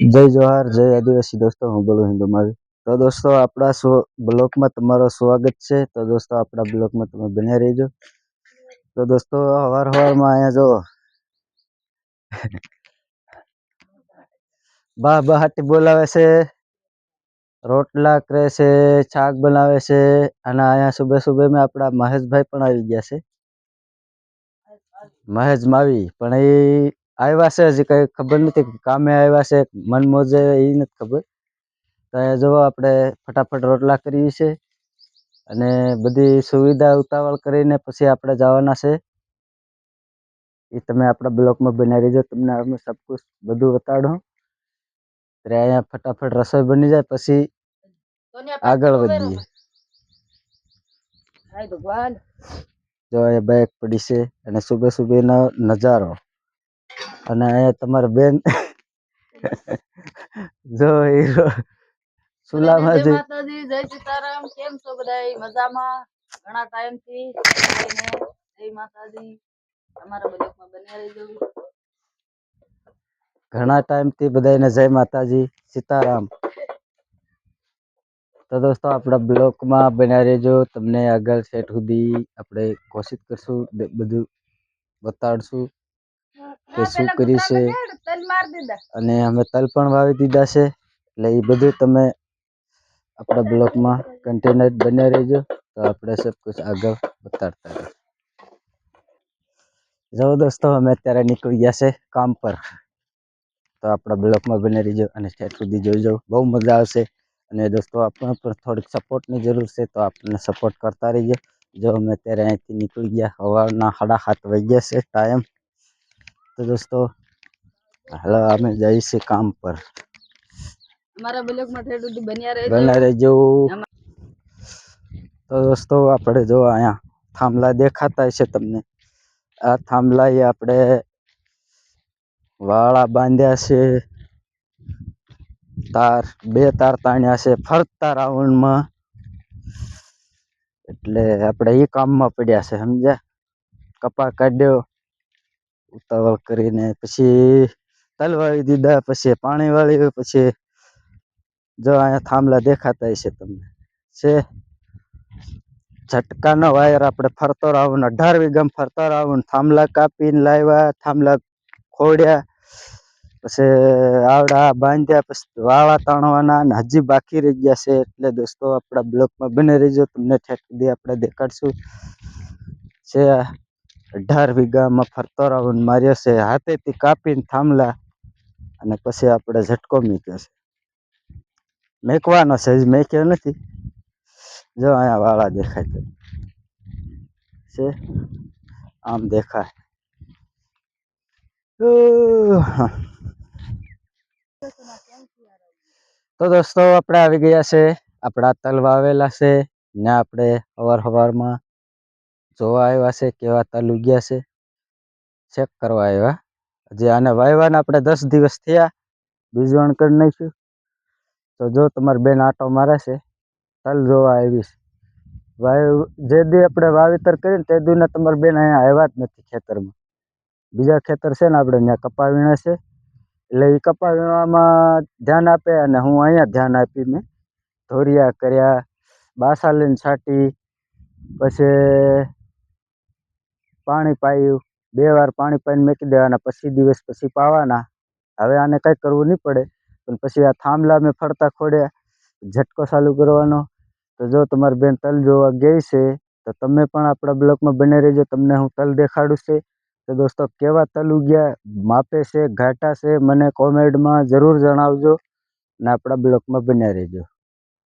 જય જવાહર, જય આદિવાસી દોસ્તો, હું બોલું હિન્દુ માવી તો દોસ્તો, આપણા સ્વ બ્લોકમાં તમારું સ્વાગત છે. તો દોસ્તો, આપણા બ્લોકમાં તમે બન્યા રહેજો. તો દોસ્તો હવાર હવારમાં અહીંયા જો બા, બહાટી બોલાવે છે, રોટલા કરે છે, શાક બનાવે છે, અને અહીંયા સુબે સુબે મેં આપણા મહેશભાઈ પણ આવી ગયા છે. મહેશ માવી, પણ એ આવ્યા છે હજી કંઈ ખબર નથી કામે આવ્યા છે મન મોજે એ નથી ખબર. તો જો જુઓ આપણે ફટાફટ રોટલા કરીએ છે અને બધી સુવિધા ઉતાવળ કરીને પછી આપણે જવાના છે. એ તમે આપણા બ્લોકમાં બનાવી દેજો તમને અમે સબકુશ બધું બતાડું. ત્યારે અહીંયા ફટાફટ રસોઈ બની જાય પછી આગળ વધીએ. ભગવાન. જો અહીંયા બેગ પડી છે અને સુબે સુબેનો નજારો. અને અહીંયા તમારા બેન જો હીરો જય સુલામાંથી માતાજી જય સીતારામ કેમ છો બધાય? મજામાં? ઘણા ટાઈમથી જય માતાજી. અમારા બ્લોકમાં બન્યા રહેજો. ઘણા ટાઈમથી બધાને જય માતાજી સીતારામ. તો દોસ્તો આપણા બ્લોકમાં બન્યા રહેજો. તમને આગળ સેટ સુધી આપણે કોશિશ કરશું બ- બધું બતાડશું. કે શું કરી છે? અને અમે તલ પણ વાવી દીધા છે. એટલે એ બધું તમે આપણા બ્લોકમાં કન્ટેનર બન્યા રહેજો. તો આપણે સબ કુછ આગળ બતાડતા રહીશું જો દોસ્તો અમે અત્યારે નીકળી ગયા છે કામ પર. તો આપણા બ્લોકમાં બને રહેજો અને સ્ટેટ સુધી જોઈ જાઓ. બહુ મજા આવશે. અને દોસ્તો આપણને પણ થોડીક સપોર્ટની જરૂર છે તો આપણને સપોર્ટ કરતા રહીજો જો અમે અત્યારે અહીંથી નીકળી ગયા સવારના સાડા સાત વાગ્યા છે ટાઈમ તો દોસ્તો હાલો અમે છીએ કામ પર. અમારા બ્લોગમાં સુધી બન્યા રહેજો. બન્યા રહેજો. તો દોસ્તો આપણે જો અહીંયા થાંભલા દેખાતા છે તમને. આ થાંભલા એ આપણે વાળા બાંધ્યા છે. તાર બે તાર તાણ્યા છે. ફરતા રાઉન્ડમાં એટલે આપણે એ કામમાં પડ્યા છે સમજ્યા? કપા કાઢ્યો. ઉતાવળ કરીને પછી તલ વાળી દીધા, પછી પાણી વાળી પછી જો અહીંયા થાંભલા દેખાતા હશે તમને. છે. ઝટકાનો વાયર આપણે ફરતો રાઉન્ડ અઢાર વીઘામાં ફરતો રાઉન્ડ થાંભલા કાપીને લાવ્યા, થાંભલા ખોડ્યા, પછી આવડા બાંધ્યા, પછી વાળા તાણવાના ને હજી બાકી રહી ગયા છે. એટલે દોસ્તો, આપણા બ્લોકમાં બને રહીજો. તમને ઠેક સુધી આપણે દેખાડશું. છે અઢાર વીઘામાં ફરતો રાઉન્ડ માર્યો છે. હાથેથી કાપીને થાંભલા અને પછી આપણે ઝટકો મૂક્યો છે. મેકવાનો છે, હજી મેક્યો નથી. જો અહીંયા વાળા દેખાય છે? આમ દેખાય. તો દોસ્તો, આપણે આવી ગયા છે. આપણા તલ વાવેલા છે ને આપણે અવાર સવારમાં જોવા આવ્યા છે, કેવા તલ ઉગ્યા છે ચેક કરવા આવ્યા હજી આને વાવ્યાને આપણે દસ દિવસ થયા, બીજવણ કરી નાખ્યું. તો જો તમારી બેન આટો મારે છે તલ જોવા આવીશ વાવ જે દી આપણે વાવેતર કરીને તે દીને તમારી બેન અહીંયા આવ્યા જ નથી ખેતરમાં. બીજા ખેતર છે ને આપણે ત્યાં કપા વીણે છે, એટલે એ કપા વીણવામાં ધ્યાન આપે અને હું અહીંયા ધ્યાન આપી મેં. ધોરિયા કર્યા, બાસા લઈને છાંટી, પછી પાણી પાયું, બે વાર પાણી પાઈને મૂકી દેવાના પછી દિવસ પછી પાવાના. હવે આને કંઈ કરવું નહીં પડે. પણ પછી આ થાંભલા મેં ફરતા ખોડ્યા. ઝટકો ચાલુ કરવાનો. તો જો તમારી બેન તલ જોવા ગઈ છે, તો તમે પણ આપણા બ્લોકમાં બને રહેજો. તમને હું તલ દેખાડું છે. તો દોસ્તો, કેવા તલ ઉગ્યા? માપે છે, ઘાટા છે. મને કોમેન્ટમાં જરૂર જણાવજો ને આપણા બ્લોકમાં બન્યા રહેજો.